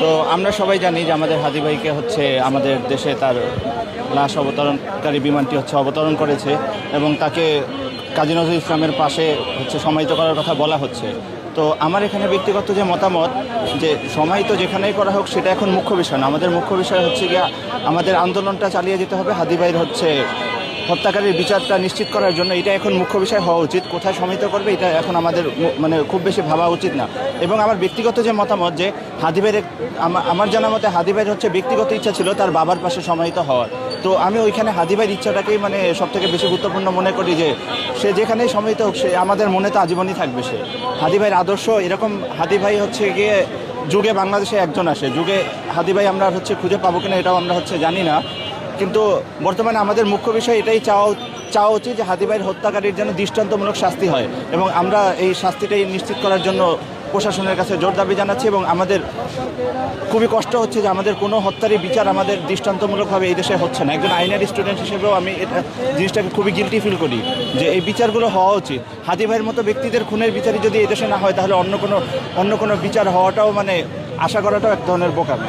তো আমরা সবাই জানি যে আমাদের হাদি ভাইকে হচ্ছে আমাদের দেশে তার লাশ অবতরণকারী বিমানটি হচ্ছে অবতরণ করেছে এবং তাকে কাজী নজরুল ইসলামের পাশে হচ্ছে সমাহিত করার কথা বলা হচ্ছে। তো আমার এখানে ব্যক্তিগত যে মতামত যে সমাহিত যেখানেই করা হোক সেটা এখন মুখ্য বিষয় না। আমাদের মুখ্য বিষয় হচ্ছে গিয়ে আমাদের আন্দোলনটা চালিয়ে যেতে হবে। হাদি ভাইয়ের হচ্ছে হত্যাকারীর বিচারটা নিশ্চিত করার জন্য এটা এখন মুখ্য বিষয় হওয়া উচিত। কোথায় সমিত করবে এটা এখন আমাদের মানে খুব বেশি ভাবা উচিত না। এবং আমার ব্যক্তিগত যে মতামত যে হাদিবের আমার জানা মতে হাদিবের হচ্ছে ব্যক্তিগত ইচ্ছা ছিল তার বাবার পাশে সমাহিত হওয়ার। তো আমি ওইখানে হাদিবের ইচ্ছাটাকেই মানে সব থেকে বেশি গুরুত্বপূর্ণ মনে করি যে সে যেখানেই সমাহিত হোক, সে আমাদের মনে তো আজীবনই থাকবে সে। হাদি ভাইয়ের আদর্শ এরকম হাদি ভাই হচ্ছে গিয়ে যুগে বাংলাদেশে একজন আসে। যুগে হাদি ভাই আমরা হচ্ছে খুঁজে পাবো কিনা এটাও আমরা হচ্ছে জানি না। কিন্তু বর্তমানে আমাদের মুখ্য বিষয় এটাই চাওয়া চাওয়া উচিত যে হাদিবাইয়ের হত্যাকারীর যেন দৃষ্টান্তমূলক শাস্তি হয় এবং আমরা এই শাস্তিটাই নিশ্চিত করার জন্য প্রশাসনের কাছে জোর দাবি জানাচ্ছি এবং আমাদের খুবই কষ্ট হচ্ছে যে আমাদের কোনো হত্যারই বিচার আমাদের দৃষ্টান্তমূলকভাবে এই দেশে হচ্ছে না। একজন আইনারি স্টুডেন্ট হিসেবেও আমি এটা জিনিসটাকে খুবই গিলটি ফিল করি যে এই বিচারগুলো হওয়া উচিত। হাদি ভাইয়ের মতো ব্যক্তিদের খুনের বিচারই যদি এই দেশে না হয়, তাহলে অন্য কোনো অন্য কোনো বিচার হওয়াটাও মানে আশা করাটাও এক ধরনের বোকামি।